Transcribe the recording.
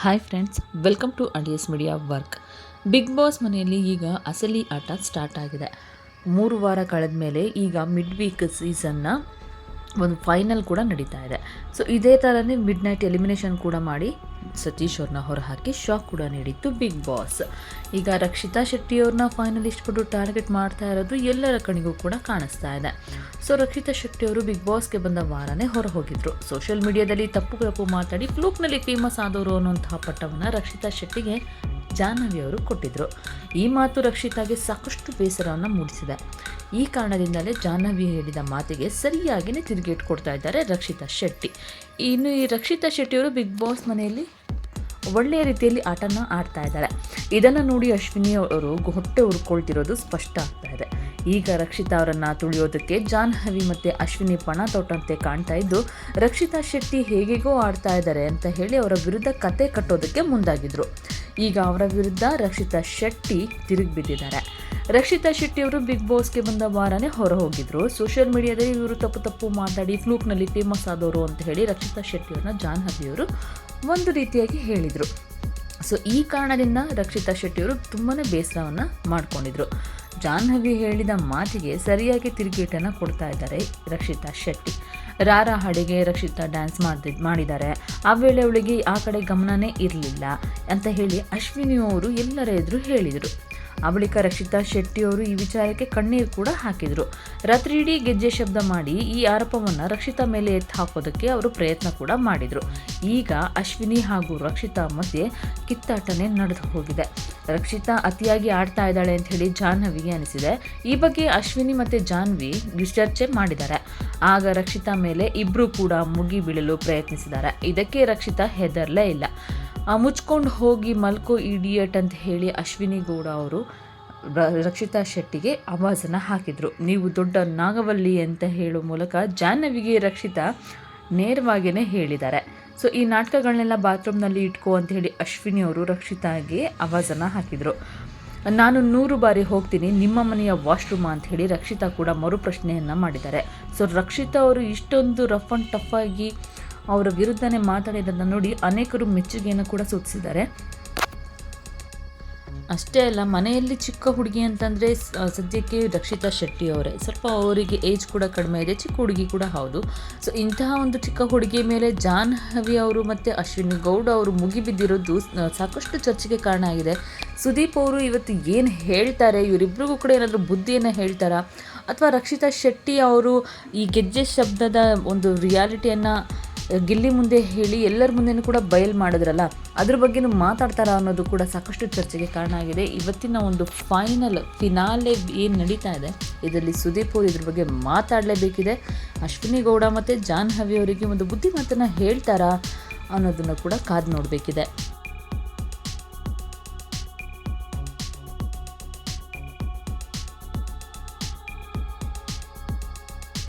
Hi friends welcome to Adios media work big boss ಮನೆಯಲ್ಲಿ ಈಗ ಅಸಲಿ ಆಟ ಸ್ಟಾರ್ಟ್ ಆಗಿದೆ. ಮೂರು ವಾರ ಕಳೆದ ಮೇಲೆ ಈಗ ಮಿಡ್ ವೀಕ್ ಸೀಸನ್ನ ಒಂದು ಫೈನಲ್ ಕೂಡ ನಡೀತಾ ಇದೆ. ಸೊ ಇದೇ ಥರನೇ ಮಿಡ್ ನೈಟ್ ಎಲಿಮಿನೇಷನ್ ಕೂಡ ಮಾಡಿ ಸತೀಶ್ ಅವ್ರನ್ನ ಹೊರಹಾಕಿ ಶಾಕ್ ಕೂಡ ನೀಡಿತ್ತು ಬಿಗ್ ಬಾಸ್ ಈಗ ರಕ್ಷಿತಾ ಶೆಟ್ಟಿಯವ್ರನ್ನ ಫೈನಲಿಸ್ಟ್ ಕೊಟ್ಟು ಟಾರ್ಗೆಟ್ ಮಾಡ್ತಾ ಇರೋದು ಎಲ್ಲರ ಕಣಿಗೂ ಕೂಡ ಕಾಣಿಸ್ತಾ ಇದೆ. ಸೊ ರಕ್ಷಿತಾ ಶೆಟ್ಟಿಯವರು ಬಿಗ್ ಬಾಸ್ಗೆ ಬಂದ ವಾರನೇ ಹೊರ ಹೋಗಿದ್ರು. ಸೋಷಿಯಲ್ ಮೀಡಿಯಾದಲ್ಲಿ ತಪ್ಪು ತಪ್ಪು ಮಾತಾಡಿ ಫ್ಲೂಕ್ನಲ್ಲಿ ಫೇಮಸ್ ಆದವರು ಅನ್ನುವಂತಹ ಪಟ್ಟವನ್ನು ರಕ್ಷಿತಾ ಶೆಟ್ಟಿಗೆ ಜಾಹ್ನವಿ ಅವರು ಕೊಟ್ಟಿದ್ದರು ಈ ಮಾತು ರಕ್ಷಿತಾಗೆ ಸಾಕಷ್ಟು ಬೇಸರವನ್ನು ಮೂಡಿಸಿದೆ. ಈ ಕಾರಣದಿಂದಲೇ ಜಾಹ್ನವಿ ಹೇಳಿದ ಮಾತಿಗೆ ಸರಿಯಾಗಿಯೇ ತಿರುಗೇಟ್ ಕೊಡ್ತಾ ಇದ್ದಾರೆ ರಕ್ಷಿತಾ ಶೆಟ್ಟಿ. ಇನ್ನು ಈ ರಕ್ಷಿತಾ ಶೆಟ್ಟಿಯವರು ಬಿಗ್ ಬಾಸ್ ಮನೆಯಲ್ಲಿ ಒಳ್ಳೆಯ ರೀತಿಯಲ್ಲಿ ಆಟನ ಆಡ್ತಾ ಇದ್ದಾರೆ. ಇದನ್ನು ನೋಡಿ ಅಶ್ವಿನಿ ಅವರು ಹೊಟ್ಟೆ ಉರ್ಕೊಳ್ತಿರೋದು ಸ್ಪಷ್ಟ ಆಗ್ತಾ ಇದೆ. ಈಗ ರಕ್ಷಿತಾ ಅವರನ್ನು ತುಳಿಯೋದಕ್ಕೆ ಜಾಹ್ನ್ ಹವಿ ಮತ್ತೆ ಅಶ್ವಿನಿ ಪಣ ತೊಟ್ಟಂತೆ ಕಾಣ್ತಾ ಇದ್ದು, ರಕ್ಷಿತಾ ಶೆಟ್ಟಿ ಹೇಗೆಗೋ ಆಡ್ತಾ ಇದ್ದಾರೆ ಅಂತ ಹೇಳಿ ಅವರ ವಿರುದ್ಧ ಕತೆ ಕಟ್ಟೋದಕ್ಕೆ ಮುಂದಾಗಿದ್ರು. ಈಗ ಅವರ ವಿರುದ್ಧ ರಕ್ಷಿತಾ ಶೆಟ್ಟಿ ತಿರುಗಿ ಬಿದ್ದಿದ್ದಾರೆ. ರಕ್ಷಿತಾ ಶೆಟ್ಟಿ ಅವರು ಬಿಗ್ ಬಾಸ್ಗೆ ಬಂದ ವಾರನೇ ಹೊರ ಹೋಗಿದ್ರು ಸೋಷಿಯಲ್ ಮೀಡಿಯಾದಲ್ಲಿ ಇವರು ತಪ್ಪು ತಪ್ಪು ಮಾತಾಡಿ, ಫ್ಲೂಕ್ನಲ್ಲಿ ಫೇಮಸ್ ಆದವರು ಅಂತ ಹೇಳಿ ರಕ್ಷಿತಾ ಶೆಟ್ಟಿಯವ್ರನ್ನ ಜಾಹ್ನವಿಯವರು ಒಂದು ರೀತಿಯಾಗಿ ಹೇಳಿದರು. ಸೊ, ಈ ಕಾರಣದಿಂದ ರಕ್ಷಿತಾ ಶೆಟ್ಟಿಯವರು ತುಂಬಾ ಬೇಸರವನ್ನು ಮಾಡ್ಕೊಂಡಿದ್ರು. ಜಾಹ್ನವಿ ಹೇಳಿದ ಮಾತಿಗೆ ಸರಿಯಾಗಿ ತಿರುಗೇಟನ್ನು ಕೊಡ್ತಾ ಇದ್ದಾರೆ ರಕ್ಷಿತಾ ಶೆಟ್ಟಿ. ರಾರ ಹಾಡಿಗೆ ರಕ್ಷಿತಾ ಡ್ಯಾನ್ಸ್ ಮಾಡ್ತಿ ಮಾಡಿದ್ದಾರೆ. ಆ ವೇಳೆ ಅವಳಿಗೆ ಆ ಕಡೆ ಗಮನನೇ ಇರಲಿಲ್ಲ ಅಂತ ಹೇಳಿ ಅಶ್ವಿನಿ ಅವರು ಎಲ್ಲರ ಎದುರು ಹೇಳಿದರು. ಆ ಬಳಿಕ ರಕ್ಷಿತಾ ಶೆಟ್ಟಿಯವರು ಈ ವಿಚಾರಕ್ಕೆ ಕಣ್ಣೀರು ಕೂಡ ಹಾಕಿದರು. ರಾತ್ರಿ ಗೆಜ್ಜೆ ಶಬ್ದ ಮಾಡಿ ಈ ಆರೋಪವನ್ನು ರಕ್ಷಿತಾ ಮೇಲೆ ಎತ್ತು ಹಾಕೋದಕ್ಕೆ ಅವರು ಪ್ರಯತ್ನ ಕೂಡ ಮಾಡಿದರು. ಈಗ ಅಶ್ವಿನಿ ಹಾಗೂ ರಕ್ಷಿತಾ ಮಧ್ಯೆ ಕಿತ್ತಾಟನೆ ನಡೆದು ಹೋಗಿದೆ. ರಕ್ಷಿತಾ ಅತಿಯಾಗಿ ಆಡ್ತಾ ಇದ್ದಾಳೆ ಅಂತ ಹೇಳಿ ಜಾಹ್ನವಿಗೆ ಅನಿಸಿದೆ. ಈ ಬಗ್ಗೆ ಅಶ್ವಿನಿ ಮತ್ತು ಜಾಹ್ನವಿ ಚರ್ಚೆ ಮಾಡಿದ್ದಾರೆ. ಆಗ ರಕ್ಷಿತಾ ಮೇಲೆ ಇಬ್ಬರು ಕೂಡ ಮುಗಿ ಬೀಳಲು ಪ್ರಯತ್ನಿಸಿದ್ದಾರೆ. ಇದಕ್ಕೆ ರಕ್ಷಿತಾ ಹೆದರ್ಲೇ ಇಲ್ಲ. ಮುಚ್ಕೊಂಡು ಹೋಗಿ ಮಲ್ಕೋ ಇಡಿಯಟ್ ಅಂತ ಹೇಳಿ ಅಶ್ವಿನಿ ಗೌಡ ಅವರು ರಕ್ಷಿತಾ ಶೆಟ್ಟಿಗೆ ಆವಾಜನ್ನು ಹಾಕಿದರು. ನೀವು ದೊಡ್ಡ ನಾಗವಲ್ಲಿ ಅಂತ ಹೇಳೋ ಮೂಲಕ ಜಾಹ್ನವಿಗೆ ರಕ್ಷಿತಾ ನೇರವಾಗಿಯೇ ಹೇಳಿದ್ದಾರೆ. ಸೊ, ಈ ನಾಟಕಗಳನ್ನೆಲ್ಲ ಬಾತ್ರೂಮ್ನಲ್ಲಿ ಇಟ್ಕೋ ಅಂತ ಹೇಳಿ ಅಶ್ವಿನಿ ಅವರು ರಕ್ಷಿತಾಗೆ ಆವಾಜನ್ನು ಹಾಕಿದರು. ನಾನು ನೂರು ಬಾರಿ ಹೋಗ್ತೀನಿ, ನಿಮ್ಮ ಮನೆಯ ವಾಶ್ರೂಮ್ ಅಂತ ಹೇಳಿ ರಕ್ಷಿತಾ ಕೂಡ ಮರು ಪ್ರಶ್ನೆಯನ್ನು ಮಾಡಿದ್ದಾರೆ. ಸೊ, ರಕ್ಷಿತಾ ಅವರು ಇಷ್ಟೊಂದು ರಫ್ ಆ್ಯಂಡ್ ಟಫ್ ಆಗಿ ಅವರ ವಿರುದ್ಧನೇ ಮಾತಾಡಿದ್ದನ್ನು ನೋಡಿ ಅನೇಕರು ಮೆಚ್ಚುಗೆಯನ್ನು ಕೂಡ ಸೂಚಿಸಿದ್ದಾರೆ. ಅಷ್ಟೇ ಅಲ್ಲ, ಮನೆಯಲ್ಲಿ ಚಿಕ್ಕ ಹುಡುಗಿ ಅಂತಂದರೆ ಸದ್ಯಕ್ಕೆ ರಕ್ಷಿತಾ ಶೆಟ್ಟಿ ಅವರೇ. ಸ್ವಲ್ಪ ಅವರಿಗೆ ಏಜ್ ಕೂಡ ಕಡಿಮೆ ಇದೆ, ಚಿಕ್ಕ ಹುಡುಗಿ ಕೂಡ ಹೌದು. ಸೊ ಇಂತಹ ಒಂದು ಚಿಕ್ಕ ಹುಡುಗಿ ಮೇಲೆ ಜಾಹ್ನವಿ ಅವರು ಮತ್ತು ಅಶ್ವಿನಿ ಗೌಡ ಅವರು ಮುಗಿಬಿದ್ದಿರೋದು ಸಾಕಷ್ಟು ಚರ್ಚೆಗೆ ಕಾರಣ ಆಗಿದೆ. ಸುದೀಪ್ ಅವರು ಇವತ್ತು ಏನು ಹೇಳ್ತಾರೆ? ಇವರಿಬ್ಬರಿಗೂ ಕೂಡ ಏನಾದರೂ ಬುದ್ಧಿಯನ್ನು ಹೇಳ್ತಾರಾ? ಅಥವಾ ರಕ್ಷಿತಾ ಶೆಟ್ಟಿ ಅವರು ಈ ಗೆಜ್ಜೆ ಶಬ್ದದ ಒಂದು ರಿಯಾಲಿಟಿಯನ್ನು ಗಿಲ್ಲಿ ಮುಂದೆ ಹೇಳಿ ಎಲ್ಲರ ಮುಂದೆನೂ ಕೂಡ ಬಯಲು ಮಾಡಿದ್ರಲ್ಲ, ಅದ್ರ ಬಗ್ಗೆನೂ ಮಾತಾಡ್ತಾರ ಅನ್ನೋದು ಕೂಡ ಸಾಕಷ್ಟು ಚರ್ಚೆಗೆ ಕಾರಣ ಆಗಿದೆ. ಇವತ್ತಿನ ಒಂದು ಫೈನಲ್ ಫಿನಾಲೆ ಏನು ನಡೀತಾ ಇದೆ, ಇದರಲ್ಲಿ ಸುದೀಪ್ ಅವರು ಇದ್ರ ಬಗ್ಗೆ ಮಾತಾಡಲೇಬೇಕಿದೆ. ಅಶ್ವಿನಿ ಗೌಡ ಮತ್ತು ಜಾಹ್ನವಿ ಅವರಿಗೆ ಒಂದು ಬುದ್ಧಿಮಾತನ್ನು ಹೇಳ್ತಾರಾ ಅನ್ನೋದನ್ನು ಕೂಡ ಕಾದು ನೋಡಬೇಕಿದೆ.